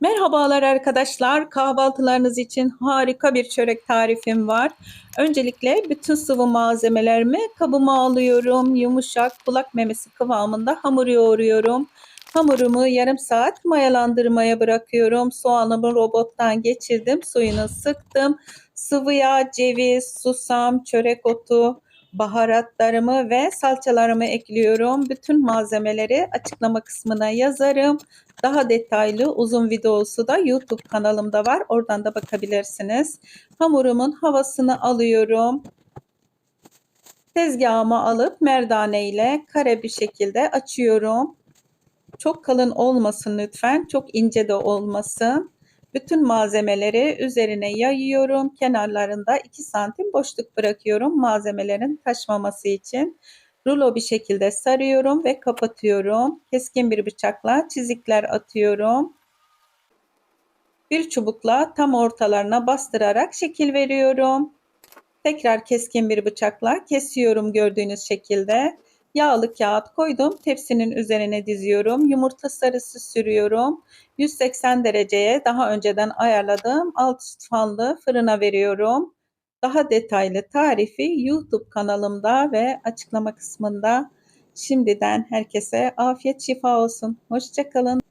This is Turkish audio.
Merhabalar arkadaşlar. Kahvaltılarınız için harika bir çörek tarifim var. Öncelikle bütün sıvı malzemelerimi kabıma alıyorum. Yumuşak kulak memesi kıvamında hamur yoğuruyorum. Hamurumu yarım saat mayalandırmaya bırakıyorum. Soğanımı robottan geçirdim. Suyunu sıktım. Sıvı yağ, ceviz, susam, çörek otu, baharatlarımı ve salçalarımı ekliyorum. Bütün malzemeleri açıklama kısmına yazarım. Daha detaylı uzun videosu da YouTube kanalımda var. Oradan da bakabilirsiniz. Hamurumun havasını alıyorum. Tezgahıma alıp merdane ile kare bir şekilde açıyorum. Çok kalın olmasın lütfen. Çok ince de olmasın. Bütün malzemeleri üzerine yayıyorum. Kenarlarında 2 santim boşluk bırakıyorum malzemelerin taşmaması için. Rulo bir şekilde sarıyorum ve kapatıyorum. Keskin bir bıçakla çizikler atıyorum. Bir çubukla tam ortalarına bastırarak şekil veriyorum. Tekrar keskin bir bıçakla kesiyorum gördüğünüz şekilde. Yağlı kağıt koydum. Tepsinin üzerine diziyorum. Yumurta sarısı sürüyorum. 180 dereceye daha önceden ayarladığım alt fanlı fırına veriyorum. Daha detaylı tarifi YouTube kanalımda ve açıklama kısmında. Şimdiden herkese afiyet şifa olsun. Hoşçakalın.